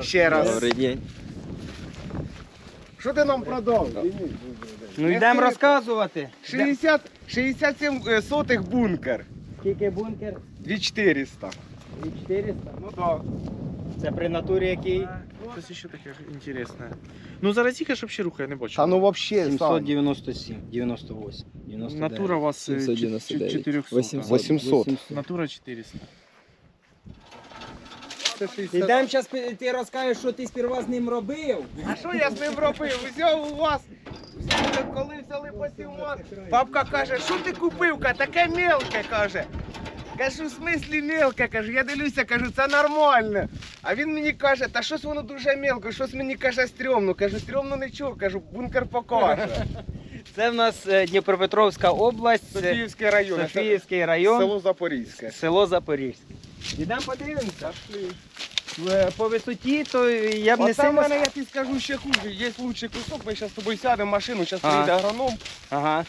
Ще раз. Добрий день. Що ти нам продав? Ну йдемо розказувати. 60, 67 е, сотих бункер. Скільки бункер? 2400. 2400. Ну так. Це при натурі який? Щось ще таке інтересне. Ну зараз тільки щоб ще рухає, не бачу. Та ну взагалі, 797, 98, 99. Натура у вас е, 799. 400. 800. 800. Натура 400. Ідемо зараз ти розкажеш, що ти сперва з ним робив. А що я з ним робив? Взяв у вас. взяли, Коли взяли посівмат, бабка каже, що ти купив? Ка, Таке мелке, каже. Кажу, в смислі мелке, каже, я дивлюся, кажу, це нормально. А він мені каже, та щось воно дуже мелко, щось мені каже стрьомно. Кажу, стрьомно нічого, кажу, бункер покаже. Це в нас е, Дніпропетровська область, Софіївський район, Софіївський район, село Запорізьке. село Запорізьке. Ідемо подивимося. Е, По висоті, то я б не Оце в сильно... мене, я тобі скажу, ще хуже. Є лучший кусок, ми зараз з тобою сядемо в машину, зараз Ага. приїде агроном, Ага.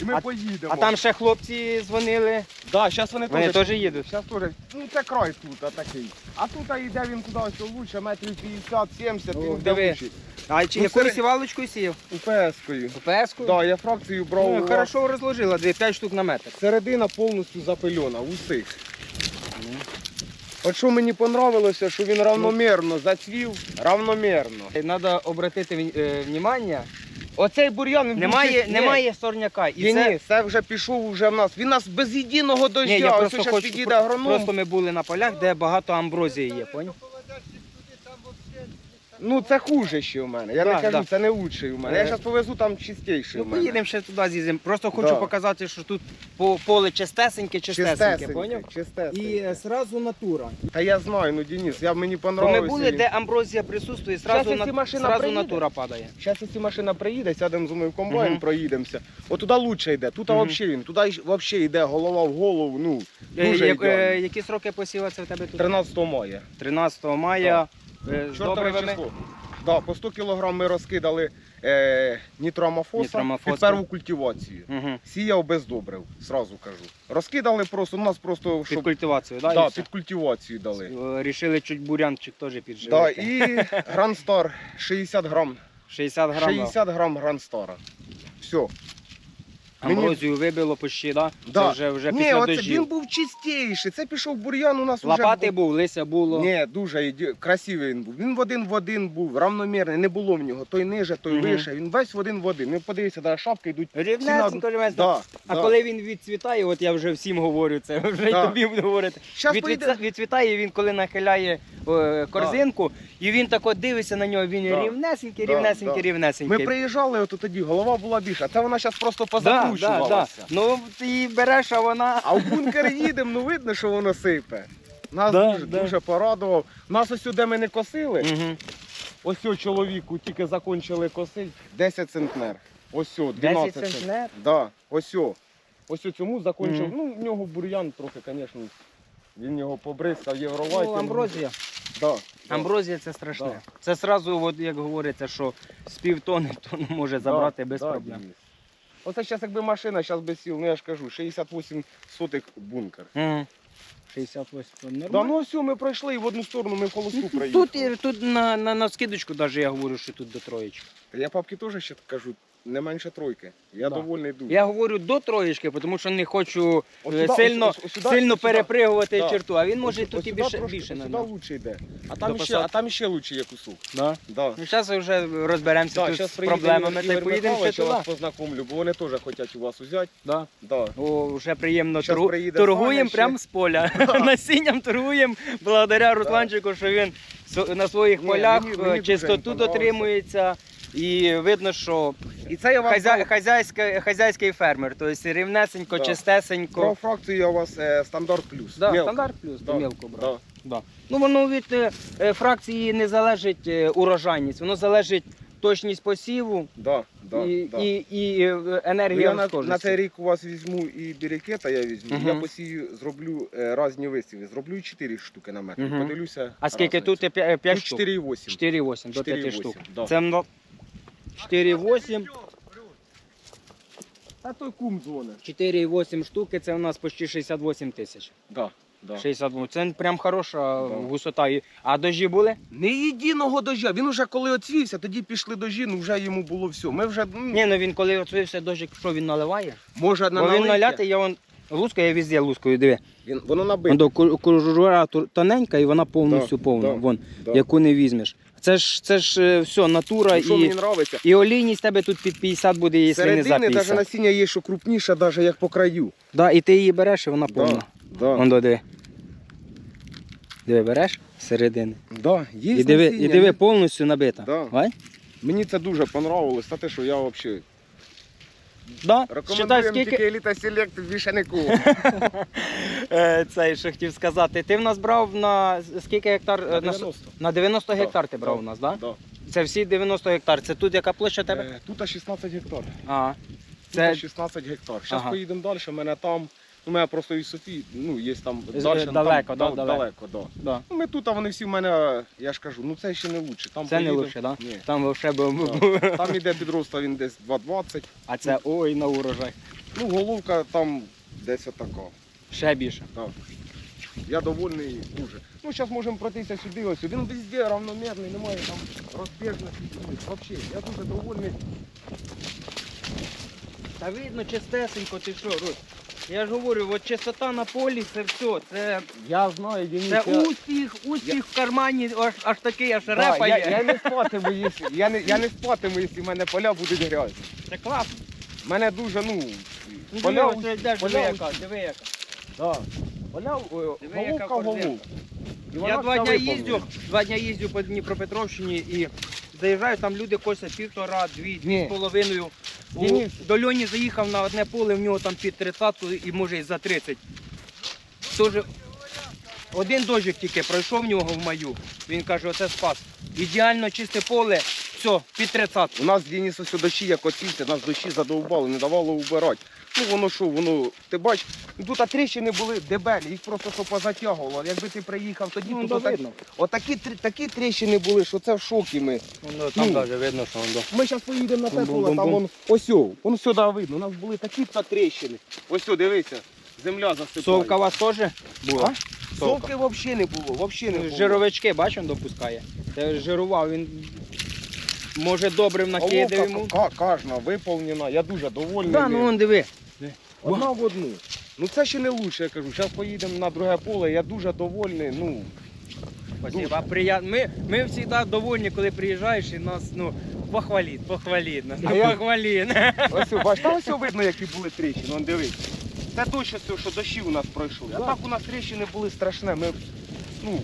і ми А- поїдемо. А там ще хлопці дзвонили. да, зараз вони, Вони теж. їдуть. Зараз теж, ну це край тут, а такий. А тут йде він туди ось лучше, метрів 50-70, О, він йде диви. лучший. А чи Ну, якою серед- сівалочкою сіяв? УПС-кою. ПС-ку? Да, я фракцію брав. Ну, хорошо розложила, 5 штук на метр. Середина повністю запильона, усіх. От що мені понравилося, що він равномірно зацвів, равномірно. Треба обратити вні- е. Оцей бур'ян він був Немає, чист- немає сорняка. І Ні, це... ні, це вже пішов уже в нас. Він нас без єдиного дождя. Ні, я Ось просто хочу, агроном. просто ми були на полях, де багато амброзії є, поняв? Ну це хуже ще у мене. Я Да, не кажу, да. це не лучший у мене. Я Е. зараз повезу там чистіший Ну, мене. поїдемо ще туди з'їздимо. Просто хочу Да. показати, що тут по- поле чистесеньке, чистесеньке, поняв? чистесенький. І е, сразу натура. Та я знаю, ну Денис, я мені Бо ми були, де амброзія присутствує, сразу, якщо на... машина сразу приїде. натура падає. Зараз, якщо машина приїде, сядемо зі мною в комбайн, Мгм. проїдемося. От туди лучше йде, тут Мгм. взагалі він, туди взагалі йде голова в голову, ну, Е, дуже як- е, ідеально. які сроки посіва це в тебе тут? 13 мая. 13 мая. Е, з Чортове добривами. число. Да, по 100 кг ми розкидали е, нітроамофоса Нітроамофоса. під перву культивацію. Угу. Сіяв без добрив, сразу кажу. Розкидали просто, у нас просто, Під щоб культивацію, да? да, і все? під культивацію дали. Е, Рішили чуть бурянчик теж Да, підживити. і Грандстар 60 грам. 60 грамів. 60 грам Грандстара. Все. Мені- Амброзію вибило почти, да? Да. Це вже, вже Ні, після оце дощів. він був чистіший. Це пішов бур'ян у нас Лопати уже. був, лися було. Ні, дуже іде- красивий він був. Він в один в один був, равномірний, не було в нього. Той ниже, той Мгм. вище. Він весь в один в один. Ну подивися, да, шапки йдуть. Рівнесенько, рівнесенько. Да, А да. коли він відцвітає, от я вже всім говорю це, вже Да. й тобі буду говорити. Щас Відцвіта- поїде. Відцвітає він, коли нахиляє е, корзинку, і він так от дивиться на нього, він Да. рівнесенький, Да, рівнесенький, да. рівнесенький. Ми приїжджали, от тоді голова була більша. Це вона зараз просто да, да, да. Ну, ти її береш, а вона... А в бункер їдемо, ну видно, що воно сипе. Нас Да, дуже, да. дуже порадував. Нас ось сюди ми не косили. Угу. Ось цього чоловіку тільки закінчили косити. 10 центнер. Ось цього, 12 10 центнер. центнер? Да, ось цього. Ось цього цьому закінчив. Мгм. Ну, в нього бур'ян трохи, звісно. Він його побризкав, євровайтом. Ну, амброзія. Да, да. Амброзія це страшне. Да. Це от, як говориться, що з півтони тонну може забрати Да, без да, проблем. Денис. Оце зараз якби машина, зараз би сіл, ну я ж кажу, 68 сотих бункер. Угу. 68 нормально. Да, ну все, ми пройшли і в одну сторону ми в холосту проїхали. Тут, і- тут на, на, на скидочку навіть я говорю, що тут до троєчки. Я папки теж ще кажу, не менше тройки. Я Да. довольний дуже. Я говорю до троєчки, тому що не хочу е, сюди, сильно, ось- ось сюди, сильно ось сюди. перепригувати Да. черту, а він може Ось- тут і сюди більше, трошки, більше на сюди лучше йде. А там, До ще, а посадки. там ще лучше є кусок. Да. Да. Ну, зараз вже розберемося Да, тут щас з приїде проблемами та й Ігор поїдемо ще Михайлович, я туди. вас познакомлю, бо вони теж хочуть у вас взяти. Да. Да. О, вже приємно Щас торгу... приїде торгуємо Саня ще. прямо з поля. Насінням торгуємо благодаря Русланчику, що він со- на своїх Ні, полях мені- е, дуже чистоту понравилося. дотримується. І видно, що І це я вам хазя... про, хазяйська... хазяйський фермер, тобто рівнесенько, Да. чистесенько. про фракцію я у вас е, стандарт плюс. Да, стандарт плюс, Да, да. мілко брав. Да. Ну воно від е, е, фракції не залежить е, урожайність, воно залежить точність посіву Да, да, і, да. і, і е, Ну, енергія я на, на цей рік у вас візьму і бірікета я візьму. Мгм. Я посію, зроблю е, різні висіви. Зроблю 4 штуки на метр. Мгм. Подивлюся. А скільки разницю. тут 5 Тут штук? 4,8. 4,8 до 5 4,8, штук. да. Це мно- 4,8. А той кум дзвонить. 4,8 штуки це у нас почти 68 тисяч. Да. Да. 60 бомб. Це прям хороша Да. гусота. І- А дожі були? Не єдиного дождя. Він уже коли оцвівся, тоді пішли дожі, ну вже йому було все. Ми вже ну, Ні, ну він коли оцвився дощик, що він наливає? може на Бо він наляти, я вон лускаю, я везде лускаю, диви. Він, воно набите. До кожура тоненька і вона повністю Да, повна. да, Вон, да. яку не візьмеш. Це ж це ж е, все, натура Ну, що мені і, і олійність тебе тут під 50 буде, якщо не за Середини навіть насіння є, що крупніше, навіть як по краю. Да, і ти її береш, і вона повна. Да, Вон до диви. Диви, береш середини. да, є І диви, насіння, і диви повністю набита. Да. Мені це дуже понравилось. Та те, що я взагалі Да. Считай, рекомендуємо скільки... тільки еліта селект більше нікого. Е, Це що хотів сказати. Ти в нас брав на скільки гектар? Е, на 90. На 90 гектар ти брав у нас, так? Да? Да. Це всі 90 гектар. Це тут яка площа тебе? Е, Тут 16 гектар. А. Це Це 16 гектар. Зараз Ага. поїдемо далі, у мене там. У мене просто і Софії, ну, є там З- далі. далеко, там, да, дал- далеко. далеко, да. да. Ну, Ми тут, а вони всі в мене, я ж кажу, ну це ще не лучше. Там Це не поїдемо- лучше, да? Ні. Там вообще б... Да. Там іде підроста, він десь 2,20. А це ой на урожай. Ну, головка там десь отака. Ще більше. Я довольний дуже. Ну, зараз можемо пройтися сюди, ось. Він везде равномірний, немає там розбіжності. Взагалі, я дуже довольний. Та видно чистесенько, ти що, Русь? Я ж говорю, от чистота на полі це все. Це, Я знаю, це я... успіх, успіх в кармані, аж, аж такий, аж Да, я, я не спатиму, якщо, я не, я не спатиму, якщо в мене поля будуть грязні. Це класно. У мене дуже, ну, Ну, поля, диви, ось йдеш, диви поля, яка, диви яка. да. поля, о, Диви, яка головка в корзинка. І вона Я два вся дня виповнена. їздю, два дня їздю по Дніпропетровщині і заїжджаю, там люди косять півтора, дві, дві Ні. з половиною. До Льоні заїхав на одне поле, в нього там під 30 і може і за 30. Тоже один дощик тільки пройшов в нього в маю. Він каже, оце спас. Ідеально чисте поле, все, під 30. У нас Денис ось дощі як оцінці, нас дощі задовбали, не давало убирати. Ну воно що, воно, ти бач, ну, тут тріщини були дебелі, їх просто що позатягувало. Якби ти приїхав тоді, Ну, тут отак- видно. отакі, такі тріщини були, що це в шокі ми. Воно там навіть видно, що воно. Ми зараз поїдемо на те поле, там вон, ось, о, вон сюди видно, у нас були такі та тріщини. Ось, о, дивися, земля засипає. Совка у вас теж була? А? Совки взагалі не було, взагалі не було. Жировички, бач, він допускає. Це жирував, він може добрив накидав йому. кожна виповнена, я дуже довольний. Да, ну вон диви. Одна в одну. Ну це ще не лучше, я кажу. Зараз поїдемо на друге поле, я дуже довольний. Ну, Спасибо. А прия... Ми, ми завжди довольні, коли приїжджаєш і нас, ну, похваліть, похваліть нас, А ну, я- похваліть. ось, бачиш, там ось видно, які були тріщини, вон дивись. Це точно все, що дощі у нас пройшли. А так у нас тріщини були страшні. Ми, ну,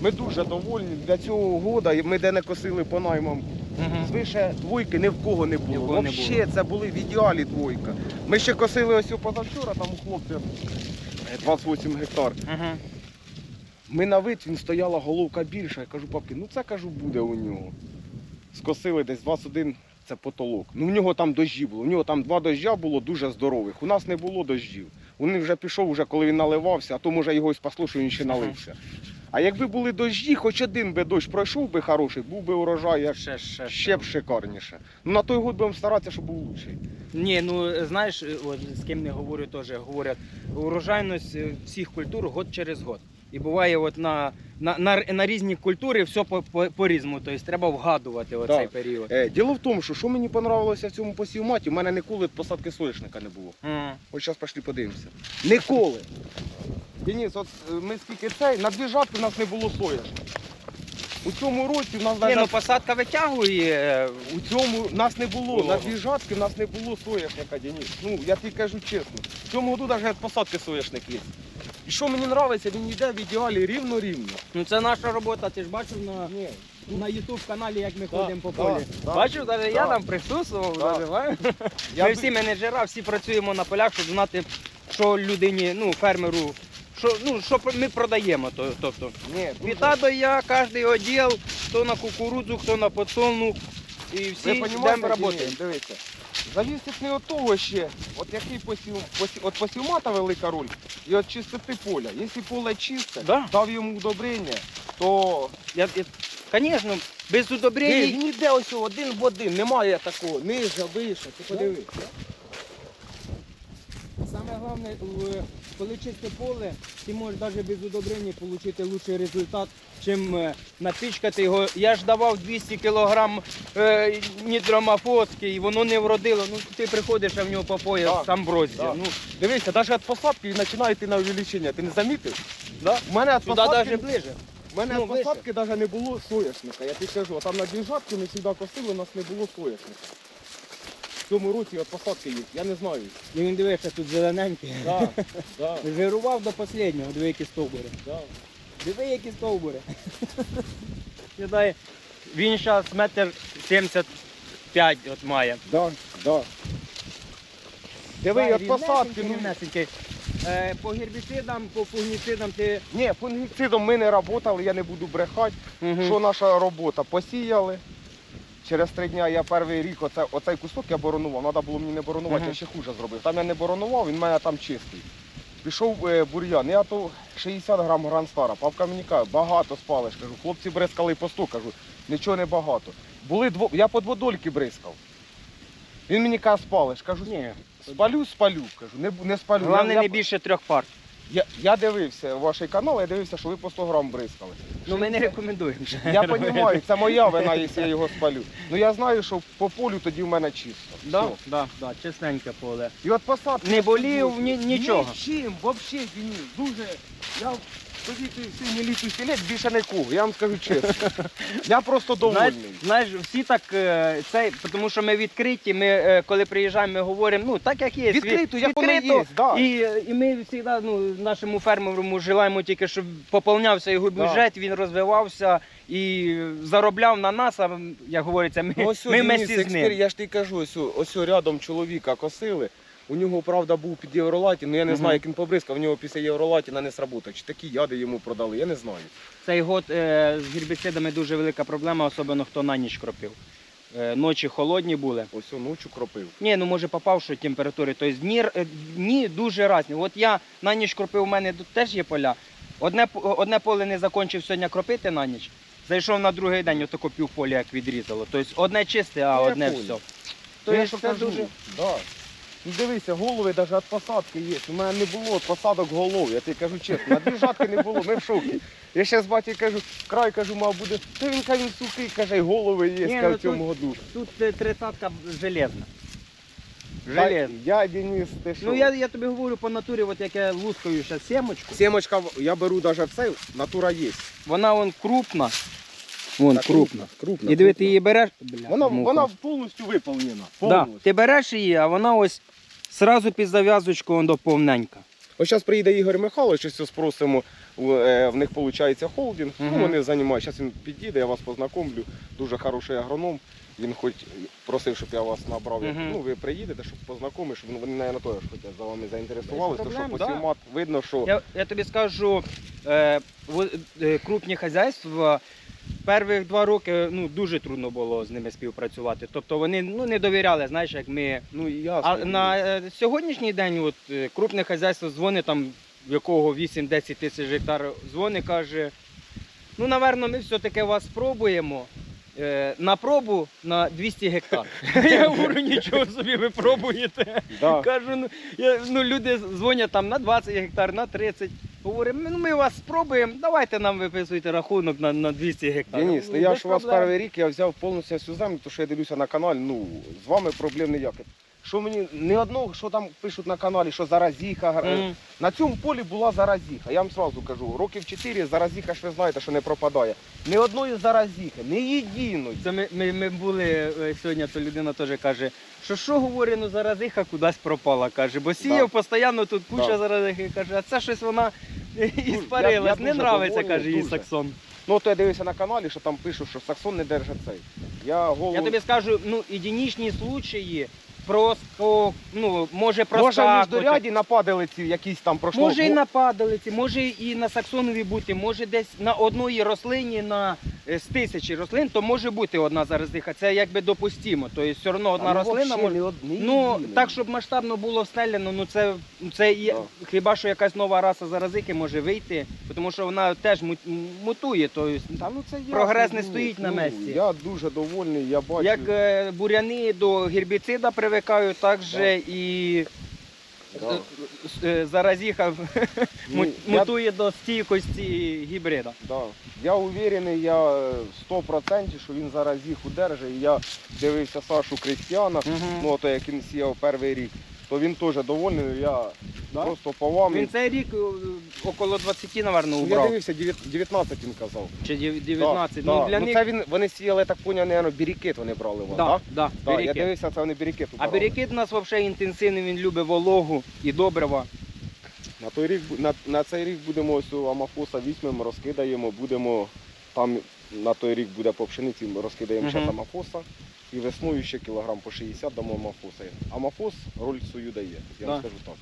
ми дуже довольні. Для цього года ми де не косили по наймам. Звише двойки ні в кого не Ні в було. кого не Взагалі це були в ідеалі двойка. Ми ще косили ось о позавчора, там у хлопця 28 гектар. Ага. Ми на вид, він стояла головка більша. Я кажу, папки, ну це кажу, буде у нього. Скосили десь 21, це потолок. Ну в нього там дощі було. У нього там два доща було дуже здорових. У нас не було дощів. Він вже пішов, вже коли він наливався, а то може його і спасло, що він ще налився. А якби були дощі, хоч один би дощ пройшов би хороший, був би урожай як Ще, ще, ще б шикарніше. Ну на той год будемо старатися, щоб був лучший. Ні, ну знаєш, от, з ким не говорю, теж говорять, урожайність е, всіх культур год через год. І буває от на, на, на, на різні культури все по, по, по-різному. Тобто треба вгадувати оцей Так. період. Е, діло в тому, що що мені понравилося в цьому посівматі, у мене ніколи посадки соняшника не було. М. Ось зараз пішли подивимося. Ніколи. Денис, от е, ми скільки цей, на дві жатки у нас не було соняшника. У цьому році у нас Ні, навіть ну посадка витягує. е, у цьому нас не було. На дві жатки у нас не було соняшника, Денис. Ну, я тобі кажу чесно. В цьому году навіть посадки соняшник є. І що мені подобається, він йде в ідеалі рівно-рівно. Ну це наша робота, ти ж бачив на, Ні. на YouTube каналі, як ми ходимо по полі. Бачив, навіть я там присутствував. Да. навіть, бачиш? Я Ми ду- всі менеджера, всі працюємо на полях, щоб знати, що людині, ну, фермеру, що, ну, що ми продаємо. то- Тобто, від А до Я, кожен відділ, хто на кукурудзу, хто на подсолнух, і всі йдемо працюємо. Дивіться. Завісить не від того ще, от який посів, посів, от посівмата велика роль і от чистоти поля. Якщо поле чисте, Да. дав йому удобрення, то Я, я, звісно, без Ні, удобрень. він ось один в один, немає такого, ниже, вище, ти подивись. Головне, коли чисте поле, ти можеш навіть без удобрення отримати кращий результат, чим е, напічкати його. Я ж давав 200 кг е, нітромафоски, і воно не вродило. Ну ти приходиш, а в нього по пояс Да. амброзія. Да. Ну, Дивися, навіть від посадки починає йти на увеличення. Ти не замітив? Да? У мене від посадки, ближе. у мене ну, посадки навіть не було соняшника. Я тобі кажу, там на діжатку ми завжди косили, у нас не було соняшника. В цьому році від посадки є, я не знаю. І він дивився тут зелененький. Да, да, Жирував до останнього, диви, які стовбури. да. Диви, які стовбури. Кидає. Він зараз метр 75 от має. Да, да. Диви, від посадки. Ну, рівнесенький. Е, по гербіцидам, по фунгіцидам ти. ні, фунгіцидом ми не працювали, я не буду брехати. Мгм. Що наша робота? Посіяли. Через три дня я перший рік оце, оцей кусок я боронував. Треба було мені не боронувати, Мгм. я ще хуже зробив. Там я не боронував, він в мене там чистий. Пішов е, бур'ян, я то 60 грам гранстара. Павка мені каже, багато спалиш. Кажу, хлопці бризкали по 100, кажу, нічого не багато. Були дво... Я по дводольки бризкав. Він мені каже, спалиш. Кажу, Ні. спалю, спалю. Кажу, не, бу- не спалю. Головне я, не більше трьох пар. Я, я дивився ваш канал, я дивився, що ви по 100 грам бризкали. Ну ми не рекомендуємо. Я розумію, це моя вина, якщо я його спалю. Ну я знаю, що по полю тоді в мене чисто. Да, да, да, чесненьке поле. І от посадка. Не болів, ні, нічого. Нічим, взагалі ні. Дуже. Я ти всі міліцію стілець більше нікого, я вам скажу чесно. Я просто Знаєш, довольний. знаєш, всі так е, цей, тому що ми відкриті. Ми е, коли приїжджаємо, ми говоримо, ну так як є. Відкрито, Від- як воно є, да. І, і ми завжди ну, нашому фермеру желаємо тільки, щоб поповнявся його Да. бюджет, він розвивався і заробляв на нас, а як говориться, ми, Ну, ось ми Денис, вместе з експерт, ним. я ж тобі кажу, ось, ось рядом чоловіка косили. У нього, правда, був під Євролаті, але я не Мгм. знаю, як він побризкав, в нього після Євролатіна не сработав. Чи такі яди йому продали, я не знаю. Цей год е, з гербіцидами дуже велика проблема, особливо хто на ніч кропив. Е, ночі холодні були. Ось о, ночу кропив. Ні, ну може попав, що температури. Тобто дні, е, дні дуже різні. От я на ніч кропив, у мене тут теж є поля. Одне, п- одне поле не закінчив сьогодні кропити на ніч. Зайшов на другий день, отако пів поля як відрізало. Тобто одне чисте, а Ну, я одне понял. все. То Тобто це дуже. да. Ну дивися, голови навіть від посадки є. У мене не було від посадок голов, я тобі кажу чесно, на дві жатки не було, ми в шокі. Я ще з батьком кажу, край кажу, мав буде. Та він каже, він сухий, каже, голови є, Ні, ну, в цьому году. Тут е, тридцатка железна. Железна. Я Денис, ти що? Ну я, я тобі говорю по натурі, от як я лускаю зараз сімочку. Сімочка, я беру навіть цей, натура є. Вона вон крупна. Вон крупна. крупна. І диви, ти її береш. Бля, Вона, муха. вона повністю виповнена. Да. Ти береш її, а вона ось сразу під зав'язочку вон до повненька. Ось зараз приїде Ігор Михайлович, ось спросимо, в, е, них виходить холдинг, Мгм. ну вони займаються. Зараз він підійде, я вас познакомлю. Дуже хороший агроном. Він хоч просив, щоб я вас набрав. Мгм. Ну, ви приїдете, щоб познайомиш, щоб вони на то ж хочуть за вами заінтересувалися, тому що по сімат видно, що Я, я тобі скажу, е, е, крупні хазяйства. Перших два роки ну, дуже трудно було з ними співпрацювати. Тобто вони ну, не довіряли, знаєш, як ми. ну ясно. А на е, сьогоднішній день от, е, крупне хазяйство дзвонить там, в якого 8-10 тисяч гектар дзвонить, каже, ну, напевно, ми все-таки вас спробуємо. Е, на пробу на 200 гектар. Я говорю, нічого собі ви пробуєте. да. Кажу, ну, я, ну люди дзвонять там на 20 гектар, на 30. Говоримо, ну ми вас спробуємо, давайте нам виписуйте рахунок на, на 200 гектар. Денис, ну я ж у вас перший рік я взяв повністю всю землю, тому що я дивлюся на каналі, ну, з вами проблем ніяких. Що мені не одного, що там пишуть на каналі, що заразіха. Мгм. На цьому полі була заразіха. Я вам сразу кажу, років 4 заразіха ж ви знаєте, що не пропадає. Ні одної заразіхи, ні єдиної. Це ми, ми, ми були е, сьогодні, то людина теж каже, що що говорить, ну заразиха кудись пропала, каже, бо сіяв постійно тут куча Да. заразихи, каже, а це щось вона і я- не нравиться, каже, їй саксон. Ну то я дивився на каналі, що там пишуть, що саксон не держить цей. Я голову... Я тобі скажу, ну единичні случаї, просто, ну, може Може в проскакувати. міждоряді нападали ці якісь там пройшло. Може і на падалиці, може і на саксоновій бути, може десь на одній рослині на з тисячі рослин, то може бути одна заразиха. Це якби допустимо. Тобто все одно одна а ну, рослина може. ні од- ні Ну так, щоб масштабно було встелено, ну це, це є, Да. хіба що якась нова раса заразики може вийти, тому що вона теж му- мутує. Тобто, Та, ну, це прогрес не Денис. стоїть на Ну, місці. Я дуже довольний, я бачу. як е, буряни до гербіцида привикають, так же і Да. Е, е, заразіха Ну, мутує я- до стійкості гібрида. Да. Я уверений, я е, 100% що він зараз їх удержить. Я дивився Сашу Крістіана, ну ото як він сіяв перший рік, то він теж довольний. Я Да? просто по вам. Він цей рік е, около 20, напевно, я убрав. дивився, 9 19 він казав. Чи дев- 19. Да, Ну, да. для ну, них... це він, вони сіяли, так поняв, наверное, бірікет вони брали у вас, Да, так? да, Да, я дивився, це вони бірікет А берекет у нас взагалі інтенсивний, він любить вологу і добрива. На той рік бу- на, на цей рік будемо ось у Амафоса візьмемо, розкидаємо, будемо там на той рік буде по пшениці, ми розкидаємо Мгм. ще Амафоса. І весною ще кілограм по 60 дамо Амафоса. Амафос роль свою дає, я вам скажу так.